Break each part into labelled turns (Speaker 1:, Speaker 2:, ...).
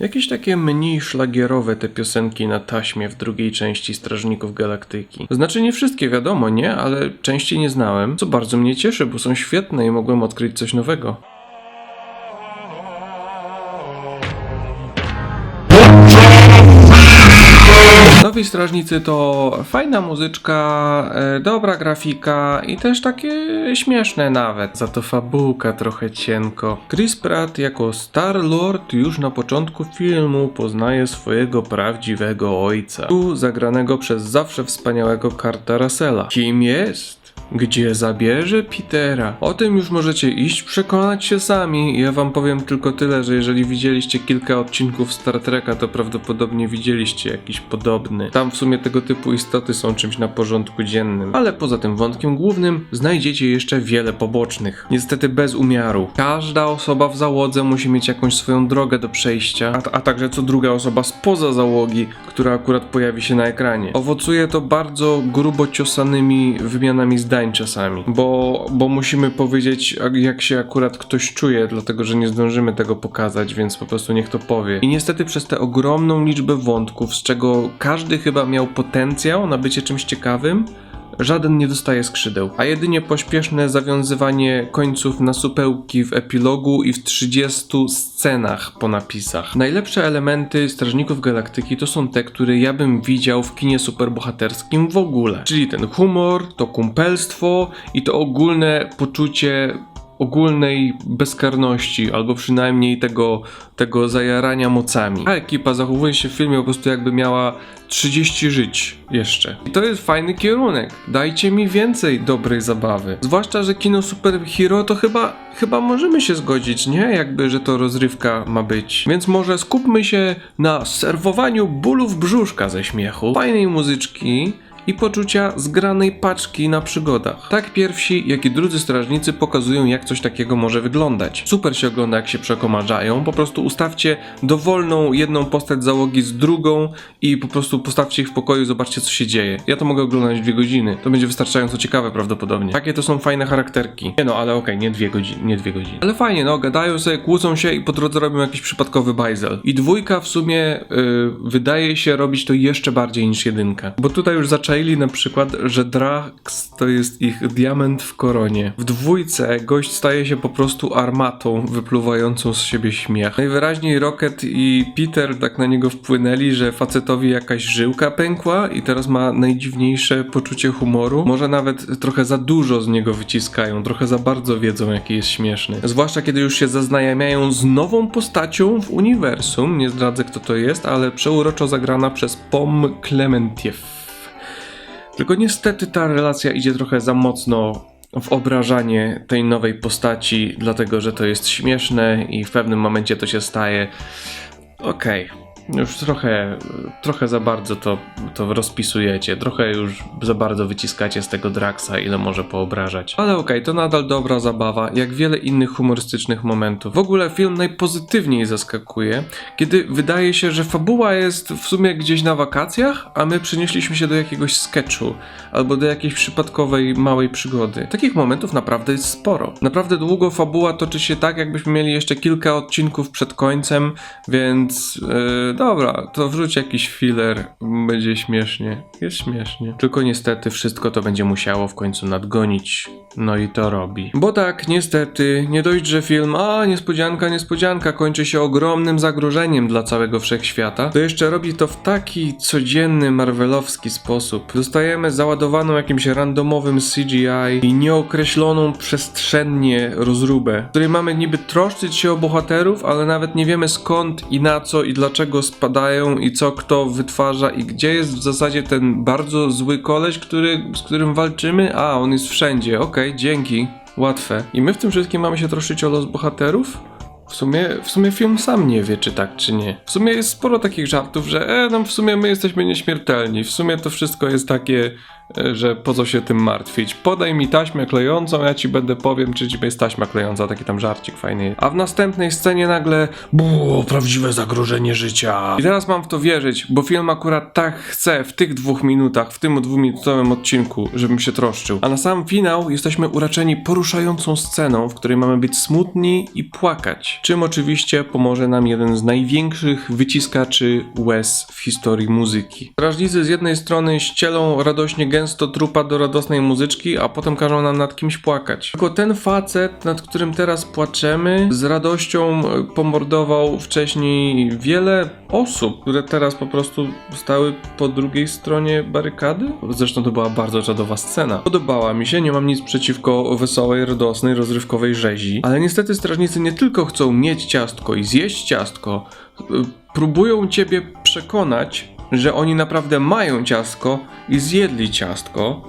Speaker 1: Jakieś takie mniej szlagierowe te piosenki na taśmie w drugiej części Strażników Galaktyki. Znaczy nie wszystkie wiadomo, nie? Ale części nie znałem, co bardzo mnie cieszy, bo są świetne i mogłem odkryć coś nowego. Nowi Strażnicy to fajna muzyczka, e, dobra grafika i też takie śmieszne nawet. Za to fabułka trochę cienko. Chris Pratt jako Star-Lord już na początku filmu poznaje swojego prawdziwego ojca. Tu zagranego przez zawsze wspaniałego Carta Russella. Kim jest? Gdzie zabierze Petera? O tym już możecie iść przekonać się sami. Ja wam powiem tylko tyle, że jeżeli widzieliście kilka odcinków Star Treka, to prawdopodobnie widzieliście jakiś podobny. Tam w sumie tego typu istoty są czymś na porządku dziennym. Ale poza tym wątkiem głównym znajdziecie jeszcze wiele pobocznych. Niestety bez umiaru. Każda osoba w załodze musi mieć jakąś swoją drogę do przejścia, a, a także co druga osoba spoza załogi, która akurat pojawi się na ekranie. Owocuje to bardzo grubo ciosanymi wymianami zdań czasami, bo, bo musimy powiedzieć, jak- jak się akurat ktoś czuje, dlatego że nie zdążymy tego pokazać, więc po prostu niech to powie. I niestety przez tę ogromną liczbę wątków, z czego każdy chyba miał potencjał na bycie czymś ciekawym, Żaden nie dostaje skrzydeł, a jedynie pośpieszne zawiązywanie końców na supełki w epilogu i w 30 scenach po napisach. Najlepsze elementy Strażników Galaktyki to są te, które ja bym widział w kinie superbohaterskim w ogóle. Czyli ten humor, to kumpelstwo i to ogólne poczucie ogólnej bezkarności, albo przynajmniej tego, tego zajarania mocami. Ta ekipa zachowuje się w filmie po prostu jakby miała 30 żyć jeszcze. I to jest fajny kierunek. Dajcie mi więcej dobrej zabawy. Zwłaszcza, że kino superhero to chyba, chyba możemy się zgodzić, nie? Jakby, że to rozrywka ma być. Więc może skupmy się na serwowaniu bólów brzuszka ze śmiechu, fajnej muzyczki, i poczucia zgranej paczki na przygodach. Tak pierwsi, jak i drudzy strażnicy pokazują, jak coś takiego może wyglądać. Super się ogląda, jak się przekomarzają. Po prostu ustawcie dowolną jedną postać załogi z drugą i po prostu postawcie ich w pokoju zobaczcie, co się dzieje. Ja to mogę oglądać dwie godziny. To będzie wystarczająco ciekawe prawdopodobnie. Takie to są fajne charakterki. Nie no, ale okej, nie dwie godziny, nie dwie godziny. Ale fajnie, no, gadają sobie, kłócą się i po drodze robią jakiś przypadkowy bajzel. I dwójka w sumie y, wydaje się robić to jeszcze bardziej niż jedynka. Bo tutaj już zaczęli na przykład, że Drax to jest ich diament w koronie. W dwójce gość staje się po prostu armatą wypluwającą z siebie śmiech. Najwyraźniej Rocket i Peter tak na niego wpłynęli, że facetowi jakaś żyłka pękła i teraz ma najdziwniejsze poczucie humoru. Może nawet trochę za dużo z niego wyciskają, trochę za bardzo wiedzą jaki jest śmieszny. Zwłaszcza kiedy już się zaznajamiają z nową postacią w uniwersum. Nie zdradzę kto to jest, ale przeuroczo zagrana przez Pom Clementiew. Tylko niestety ta relacja idzie trochę za mocno w obrażanie tej nowej postaci, dlatego że to jest śmieszne i w pewnym momencie to się staje. Okej. Już trochę, trochę za bardzo to, to rozpisujecie, trochę już za bardzo wyciskacie z tego Draxa, ile może poobrażać. Ale okej, to nadal dobra zabawa, jak wiele innych humorystycznych momentów. W ogóle film najpozytywniej zaskakuje, kiedy wydaje się, że fabuła jest w sumie gdzieś na wakacjach, a my przenieśliśmy się do jakiegoś sketchu albo do jakiejś przypadkowej małej przygody. Takich momentów naprawdę jest sporo. Naprawdę długo fabuła toczy się tak, jakbyśmy mieli jeszcze kilka odcinków przed końcem, więc yy, dobra, to wrzuć jakiś filler, będzie śmiesznie. Jest śmiesznie. Tylko niestety wszystko to będzie musiało w końcu nadgonić. No i to robi. Bo tak, niestety, nie dość, że film, a niespodzianka, niespodzianka, kończy się ogromnym zagrożeniem dla całego wszechświata, to jeszcze robi to w taki codzienny, marvelowski sposób. Dostajemy załadowaną jakimś randomowym CGI i nieokreśloną przestrzennie rozróbę, w której mamy niby troszczyć się o bohaterów, ale nawet nie wiemy skąd i na co i dlaczego spadają i co kto wytwarza i gdzie jest w zasadzie ten bardzo zły koleś, który, z którym walczymy. A, on jest wszędzie, okej, dzięki. Łatwe. I my w tym wszystkim mamy się troszczyć o los bohaterów? W sumie, w sumie film sam nie wie, czy tak, czy nie. W sumie jest sporo takich żartów, że e, no w sumie my jesteśmy nieśmiertelni. W sumie to wszystko jest takie że po co się tym martwić. Podaj mi taśmę klejącą, ja ci będę powiem, czy ci jest taśma klejąca, taki tam żarcik fajny. A w następnej scenie nagle było prawdziwe zagrożenie życia. I teraz mam w to wierzyć, bo film akurat tak chce w tych dwóch minutach, w tym dwuminutowym odcinku, żebym się troszczył. A na sam finał jesteśmy uraczeni poruszającą sceną, w której mamy być smutni i płakać. Czym oczywiście pomoże nam jeden z największych wyciskaczy łez w historii muzyki. Strażnicy z jednej strony ścielą radośnie gęsto trupa do radosnej muzyczki, a potem każą nam nad kimś płakać. Tylko ten facet, nad którym teraz płaczemy, z radością e, pomordował wcześniej wiele osób, które teraz po prostu stały po drugiej stronie barykady. Zresztą to była bardzo czadowa scena. Podobała mi się, nie mam nic przeciwko wesołej, radosnej, rozrywkowej rzezi, ale niestety strażnicy nie tylko chcą mieć ciastko i zjeść ciastko, y, próbują ciebie przekonać, że oni naprawdę mają ciastko i zjedli ciastko,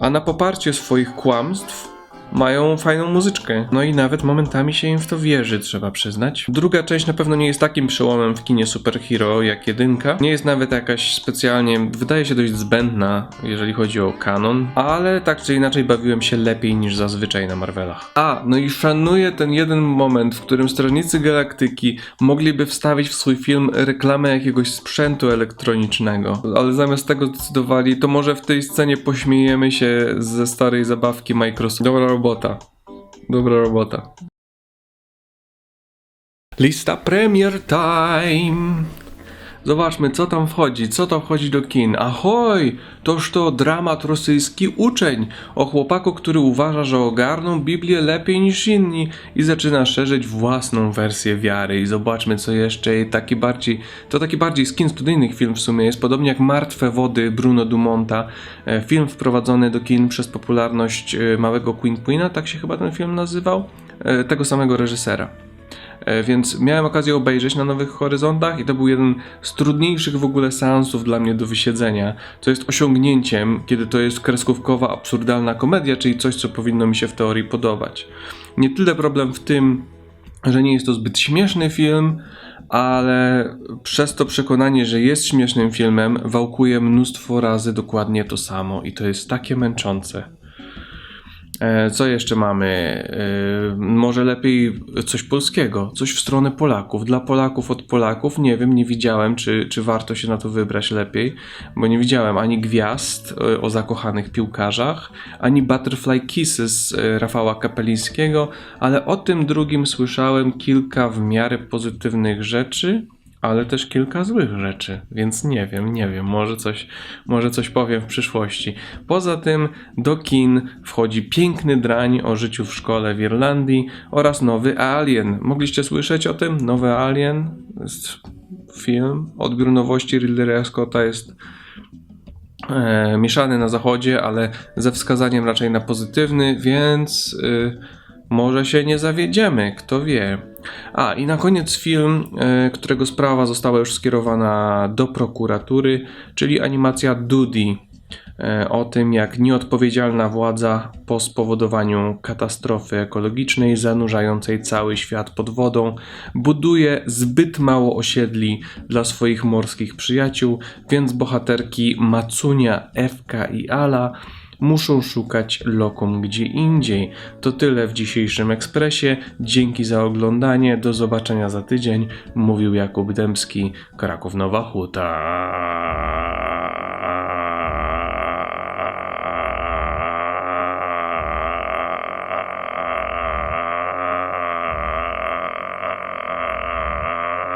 Speaker 1: a na poparcie swoich kłamstw mają fajną muzyczkę. No i nawet momentami się im w to wierzy, trzeba przyznać. Druga część na pewno nie jest takim przełomem w kinie superhero jak jedynka. Nie jest nawet jakaś specjalnie, wydaje się dość zbędna, jeżeli chodzi o kanon, ale tak czy inaczej bawiłem się lepiej niż zazwyczaj na Marvelach. A, no i szanuję ten jeden moment, w którym Strażnicy Galaktyki mogliby wstawić w swój film reklamę jakiegoś sprzętu elektronicznego, ale zamiast tego zdecydowali, to może w tej scenie pośmiejemy się ze starej zabawki Microsoft. Dobra robota. Dobra robota. Lista Premier Time. Zobaczmy, co tam wchodzi, co tam wchodzi do kin. Ahoj! Toż to dramat rosyjski uczeń o chłopaku, który uważa, że ogarną Biblię lepiej niż inni i zaczyna szerzyć własną wersję wiary. I zobaczmy, co jeszcze taki bardziej, to taki bardziej z kin studyjnych film w sumie jest, podobnie jak Martwe Wody Bruno Dumonta. E, Film wprowadzony do kin przez popularność e, małego Queen Queena, tak się chyba ten film nazywał, e, tego samego reżysera. E, Więc miałem okazję obejrzeć na Nowych Horyzontach i to był jeden z trudniejszych w ogóle seansów dla mnie do wysiedzenia, co jest osiągnięciem, kiedy to jest kreskówkowa, absurdalna komedia, czyli coś, co powinno mi się w teorii podobać. Nie tyle problem w tym, że nie jest to zbyt śmieszny film, ale przez to przekonanie, że jest śmiesznym filmem, wałkuje mnóstwo razy dokładnie to samo i to jest takie męczące. E, Co jeszcze mamy? E, Może lepiej coś polskiego, coś w stronę Polaków. Dla Polaków od Polaków. Nie wiem, nie widziałem, czy, czy warto się na to wybrać lepiej, bo nie widziałem ani gwiazd e, o zakochanych piłkarzach, ani Butterfly Kisses Rafała Kapelińskiego, ale o tym drugim słyszałem kilka w miarę pozytywnych rzeczy ale też kilka złych rzeczy, więc nie wiem, nie wiem, może coś, może coś powiem w przyszłości. Poza tym do kin wchodzi piękny drań o życiu w szkole w Irlandii oraz nowy Alien. Mogliście słyszeć o tym? Nowy Alien jest film. Odbiór nowości Ridleya Scotta jest e, mieszany na zachodzie, ale ze wskazaniem raczej na pozytywny, więc y, może się nie zawiedziemy, kto wie. A i na koniec film, e, którego sprawa została już skierowana do prokuratury, czyli animacja Dudy. e, O tym, jak nieodpowiedzialna władza po spowodowaniu katastrofy ekologicznej zanurzającej cały świat pod wodą buduje zbyt mało osiedli dla swoich morskich przyjaciół, więc bohaterki Macunia, Ewka i Ala muszą szukać lokum gdzie indziej. To tyle w dzisiejszym ekspresie. Dzięki za oglądanie. Do zobaczenia za tydzień. Mówił Jakub Dębski, Kraków Nowa Huta.